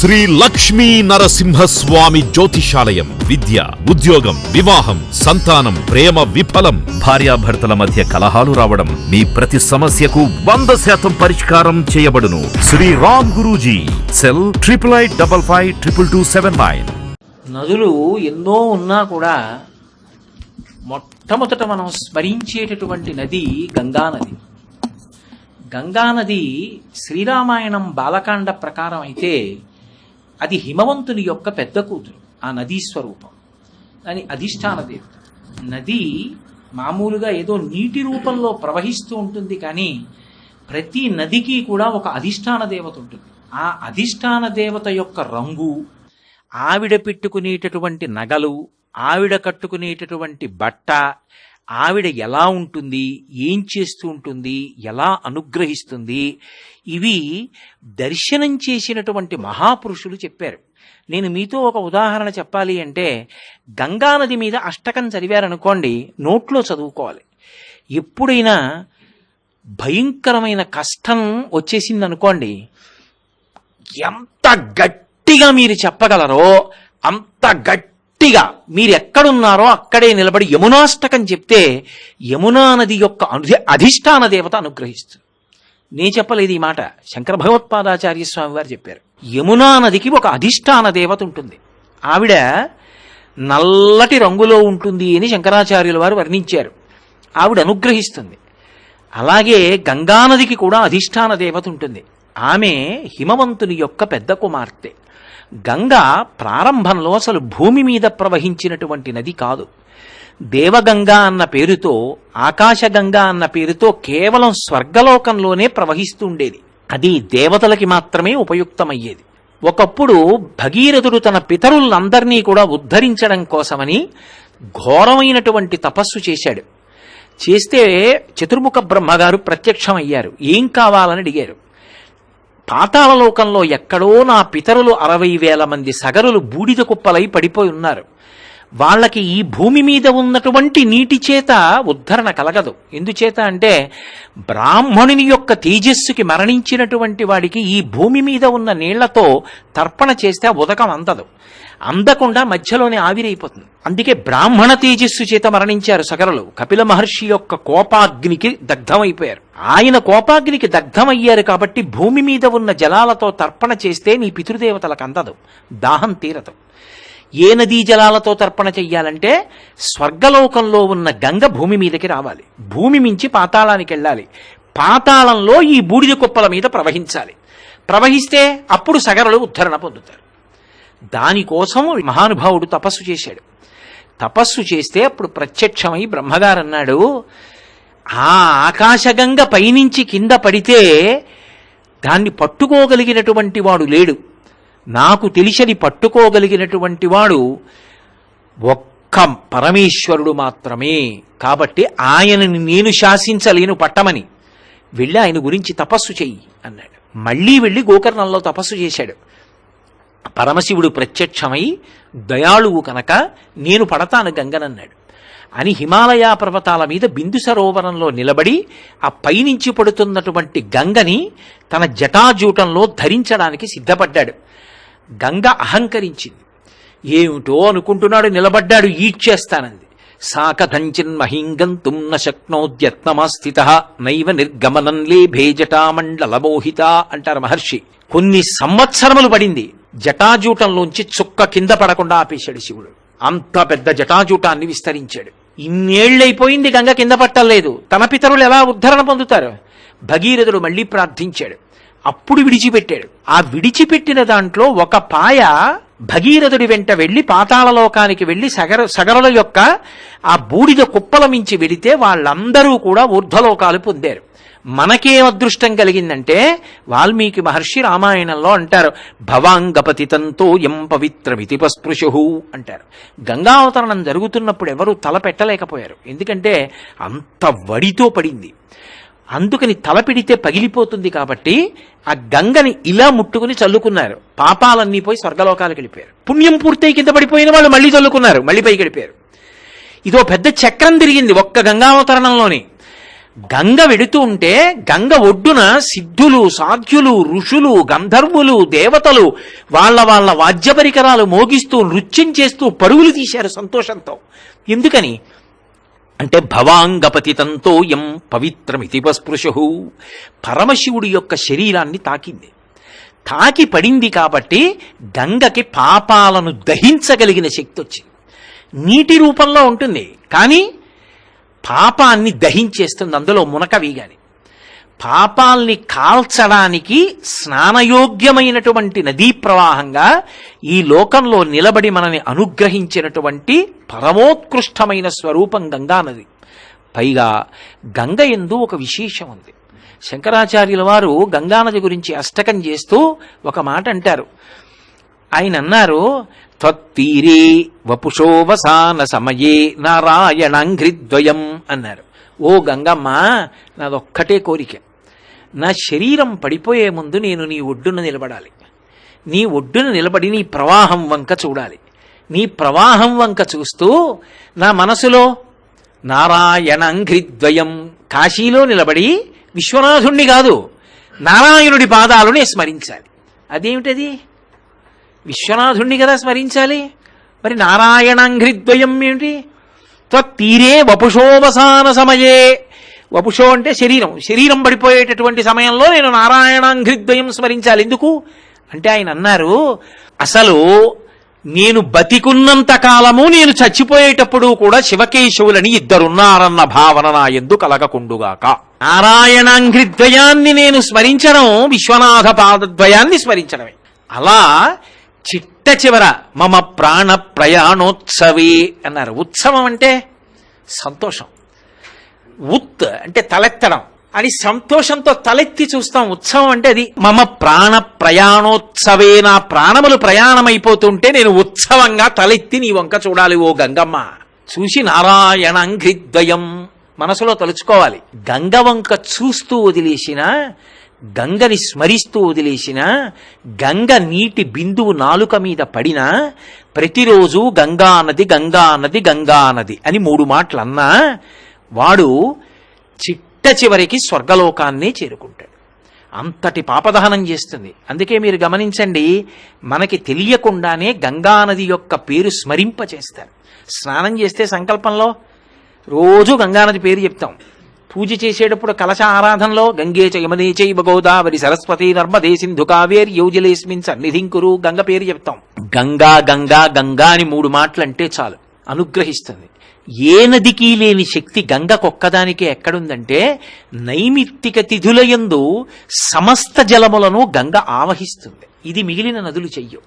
శ్రీ లక్ష్మీ నరసింహస్వామి జ్యోతిషాలయం. విద్య ఉద్యోగం వివాహం సంతానం ప్రేమ విఫలం భార్యాభర్తల మధ్య కలహాలు రావడం మీ ప్రతి సమస్యకు వంద శాతం పరిష్కారం చేయబడును. Shri Ram Guruji cell triple eight double five triple two seven nine. నదులు ఎన్నో ఉన్నా కూడా మొట్టమొదట మనం స్మరించేటటువంటి నది గంగా నది. గంగా నది శ్రీరామాయణం బాలకాండ ప్రకారం అయితే అది హిమవంతుని యొక్క పెద్ద కూతురు ఆ నదీ స్వరూపం. దాని అధిష్టాన దేవత. నది మామూలుగా ఏదో నీటి రూపంలో ప్రవహిస్తూ ఉంటుంది కానీ ప్రతి నదికి కూడా ఒక అధిష్టాన దేవత ఉంటుంది. ఆ అధిష్టాన దేవత యొక్క రంగు ఆవిడ పెట్టుకునేటటువంటి నగలు ఆవిడ కట్టుకునేటటువంటి బట్ట ఆవిడ ఎలా ఉంటుంది ఏం చేస్తూ ఉంటుంది ఎలా అనుగ్రహిస్తుంది ఇవి దర్శనం చేసినటువంటి మహాపురుషులు చెప్పారు. నేను మీతో ఒక ఉదాహరణ చెప్పాలి అంటే గంగానది మీద అష్టకం చదివారనుకోండి నోట్లో చదువుకోవాలి. ఎప్పుడైనా భయంకరమైన కష్టం వచ్చేసింది అనుకోండి ఎంత గట్టిగా మీరు చెప్పగలరో అంత గట్టి గట్టిగా మీరు ఎక్కడున్నారో అక్కడే నిలబడి యమునాష్టకం చెప్తే యమునా నది యొక్క అధి- అధిష్టాన దేవత అనుగ్రహిస్తుంది. నేను చెప్పలేదు ఈ మాట. శంకర భగవత్పాదాచార్య స్వామి వారు చెప్పారు. యమునా నదికి ఒక అధిష్టాన దేవత ఉంటుంది. ఆవిడ నల్లటి రంగులో ఉంటుంది అని శంకరాచార్యుల వారు వర్ణించారు. ఆవిడ అనుగ్రహిస్తుంది. అలాగే గంగానదికి కూడా అధిష్టాన దేవత ఉంటుంది. ఆమె హిమవంతుని యొక్క పెద్ద కుమార్తె. గంగ ప్రారంభంలో అసలు భూమి మీద ప్రవహించినటువంటి నది కాదు. దేవగంగా అన్న పేరుతో ఆకాశగంగా అన్న పేరుతో కేవలం స్వర్గలోకంలోనే ప్రవహిస్తూ ఉండేది అది దేవతలకి మాత్రమే ఉపయుక్తమయ్యేది. ఒకప్పుడు భగీరథుడు తన పితరులందరినీ కూడా ఉద్ధరించడం కోసమని ఘోరమైనటువంటి తపస్సు చేశాడు. చేస్తే చతుర్ముఖ బ్రహ్మగారు ప్రత్యక్షమయ్యారు. ఏం కావాలని అడిగారు? పాతాళలోకంలో ఎక్కడో నా పితరులు అరవై వేల మంది సగరులు బూడిద కుప్పలై పడిపోయి ఉన్నారు. వాళ్ళకి ఈ భూమి మీద ఉన్నటువంటి నీటి చేత ఉద్ధరణ కలగదు. ఎందుచేత అంటే బ్రాహ్మణుని యొక్క తేజస్సుకి మరణించినటువంటి వాడికి ఈ భూమి మీద ఉన్న నీళ్ళతో తర్పణ చేస్తే ఆ ఉదకం అందదు. అందకుండా మధ్యలోనే ఆవిరైపోతుంది. అందుకే బ్రాహ్మణ తేజస్సు చేత మరణించారు సగరులు కపిల మహర్షి యొక్క కోపాగ్నికి దగ్ధమైపోయారు. ఆయన కోపాగ్నికి దగ్ధమయ్యారు కాబట్టి భూమి మీద ఉన్న జలాలతో తర్పణ చేస్తే నీ పితృదేవతలకు అందదు. దాహం తీరదు. ఏ నదీ జలాలతో తర్పణ చెయ్యాలంటే స్వర్గలోకంలో ఉన్న గంగ భూమి మీదకి రావాలి. భూమి మించి పాతాళానికి వెళ్ళాలి. పాతాళంలో ఈ బూడిద కుప్పల మీద ప్రవహించాలి. ప్రవహిస్తే అప్పుడు సగరులు ఉద్ధరణ పొందుతారు. దానికోసం మహానుభావుడు తపస్సు చేశాడు. తపస్సు చేస్తే అప్పుడు ప్రత్యక్షమై బ్రహ్మగారు అన్నాడు ఆ ఆకాశగంగ పైనుంచి కింద పడితే దాన్ని పట్టుకోగలిగినటువంటి వాడు లేడు. నాకు తెలిసని పట్టుకోగలిగినటువంటి వాడు ఒక్క పరమేశ్వరుడు మాత్రమే. కాబట్టి ఆయనని నేను శాసించలేను పట్టమని. వెళ్ళి ఆయన గురించి తపస్సు చెయ్యి అన్నాడు. మళ్ళీ వెళ్ళి గోకర్ణంలో తపస్సు చేశాడు. పరమశివుడు ప్రత్యక్షమై దయాళువు కనుక నేను పడతాను గంగనన్నాడు. అని హిమాలయ పర్వతాల మీద బిందు సరోవరంలో నిలబడి ఆ పైనుంచి పడుతున్నటువంటి గంగని తన జటాజూటంలో ధరించడానికి సిద్ధపడ్డాడు. గంగ అహంకరించింది. ఏమిటో అనుకుంటున్నాడు నిలబడ్డాడు ఈడ్చేస్తానంది. సాకథంచిన్ మహింగంతుం న శక్నోద్యత్నమాస్థిత నైవ నిర్గమనం లేభే జటామండలమోహిత అంటారు మహర్షి. కొన్ని సంవత్సరములు పడింది. జటాజూటంలోంచి చుక్క కింద పడకుండా ఆపేశాడు శివుడు. అంత పెద్ద జటాజూటాన్ని విస్తరించాడు. ఇన్నేళ్ళైపోయింది గంగ కింద పట్టలేదు. తన పితరులు ఎలా ఉద్ధరణ పొందుతారు? భగీరథుడు మళ్ళీ ప్రార్థించాడు. అప్పుడు విడిచిపెట్టాడు. ఆ విడిచిపెట్టిన దాంట్లో ఒక పాయ భగీరథుడి వెంట వెళ్ళి పాతాళలోకానికి వెళ్ళి సగర సగరుల యొక్క ఆ బూడిద కుప్పల మించి వెడితే వాళ్ళందరూ కూడా ఊర్ధ్వలోకాలు పొందారు. మనకేం అదృష్టం కలిగిందంటే వాల్మీకి మహర్షి రామాయణంలో అంటారు భవాంగపతితంతో ఎం పవిత్ర వితిపస్పృశు అంటారు. గంగావతరణం జరుగుతున్నప్పుడు ఎవరూ తల పెట్టలేకపోయారు. ఎందుకంటే అంత వడితో పడింది. అందుకని తలపెడితే పగిలిపోతుంది కాబట్టి ఆ గంగని ఇలా ముట్టుకుని చల్లుకున్నారు. పాపాలన్నీ పోయి స్వర్గలోకాలకు వెళ్ళిపోయారు. పుణ్యం పూర్తయి కింద పడిపోయిన వాళ్ళు మళ్ళీ చల్లుకున్నారు. మళ్ళీ పైకి వెళ్ళిపోయారు. ఇదో పెద్ద చక్రం తిరిగింది ఒక్క గంగావతరణంలోని. గంగ వెడుతూ ఉంటే గంగ ఒడ్డున సిద్ధులు సాధ్యులు ఋషులు గంధర్వులు దేవతలు వాళ్ళ వాళ్ళ వాద్య పరికరాలు మోగిస్తూ నృత్యం చేస్తూ పరుగులు తీశారు సంతోషంతో. ఎందుకని? అంటే భవాంగపతితంతో ఎం పవిత్రమితి స్పృశు పరమశివుడి యొక్క శరీరాన్ని తాకింది. తాకి పడింది కాబట్టి గంగకి పాపాలను దహించగలిగిన శక్తి వచ్చింది నీటి రూపంలో ఉంటుంది కానీ పాపాన్ని దహించేస్తుంది అందులో మునక వీగాని పాపాల్ని కాల్చడానికి స్నానయోగ్యమైనటువంటి నదీ ప్రవాహంగా ఈ లోకంలో నిలబడి మనని అనుగ్రహించినటువంటి పరమోత్కృష్టమైన స్వరూపం గంగా నది. పైగా గంగ ఎందు ఒక విశేషం ఉంది. శంకరాచార్యుల వారు గంగానది గురించి అష్టకం చేస్తూ ఒక మాట అంటారు. ఆయన అన్నారు త్వత్తీరే వపుషోవసాన సమయే నారాయణాంఘ్రిద్వయం అన్నారు. ఓ గంగమ్మ నాదొక్కటే కోరిక. నా శరీరం పడిపోయే ముందు నేను నీ ఒడ్డున నిలబడాలి. నీ ఒడ్డున నిలబడి నీ ప్రవాహం వంక చూడాలి. నీ ప్రవాహం వంక చూస్తూ నా మనసులో నారాయణంఘ్రిద్వయం కాశీలో నిలబడి విశ్వనాథుణ్ణి కాదు నారాయణుడి పాదాలని స్మరించాలి. అదేమిటది? విశ్వనాథుణ్ణి కదా స్మరించాలి. మరి నారాయణాంఘ్రిద్వయం ఏమిటి? త్వత్తీరే వపుషోవసాన సమయే వపుషో అంటే శరీరం. శరీరం పడిపోయేటటువంటి సమయంలో నేను నారాయణాంఘ్రిద్వయం స్మరించాలి. ఎందుకు? అంటే ఆయన అన్నారు అసలు నేను బతికున్నంత కాలము నేను చచ్చిపోయేటప్పుడు కూడా శివకేశవులని ఇద్దరున్నారన్న భావన నా ఎందు కలగకుండుగాక. నారాయణాంఘ్రిద్వయాన్ని నేను స్మరించడం విశ్వనాథ పాదద్వయాన్ని స్మరించడమే. అలా చిట్ట చివర మమ ప్రాణ ప్రయాణోత్సవే అన్నారు. ఉత్సవం అంటే సంతోషం. ఉత్ అంటే తలెత్తడం. అని సంతోషంతో తలెత్తి చూస్తాం. ఉత్సవం అంటే అది మమ ప్రాణ ప్రయాణోత్సవే నా ప్రాణములు ప్రయాణమైపోతుంటే నేను ఉత్సవంగా తలెత్తి నీ వంక చూడాలి ఓ గంగమ్మ. చూసి నారాయణంఘ్రిద్వయం మనసులో తలుచుకోవాలి. గంగ వంక చూస్తూ వదిలేసిన గంగని స్మరిస్తూ వదిలేసిన గంగ నీటి బిందువు నాలుక మీద పడినా ప్రతిరోజు గంగా నది గంగా నది గంగా నది అని మూడు మాటలు అన్నా వాడు చిట్ట చివరికి స్వర్గలోకాన్నే చేరుకుంటాడు. అంతటి పాపదహనం చేస్తుంది. అందుకే మీరు గమనించండి మనకి తెలియకుండానే గంగానది యొక్క పేరు స్మరింప చేస్తారు స్నానం చేస్తే సంకల్పంలో రోజు గంగానది పేరు చెప్తాం. పూజ చేసేటప్పుడు కలశ ఆరాధనలో గంగే చ చైవ గోదావరి సరస్వతి నర్మదే సింధు కావేరి యోజలేస్మిన్ సన్నిధింకురు గంగ పేరు చెప్తాం. గంగా గంగా గంగా అని మూడు మాటలంటే అంటే చాలు. అనుగ్రహిస్తుంది. ఏ నదికి లేని శక్తి గంగకొక్కదానికే ఎక్కడుందంటే నైమిత్తిక తిథులయందు సమస్త జలములను గంగ ఆవహిస్తుంది. ఇది మిగిలిన నదులు చెయ్యు.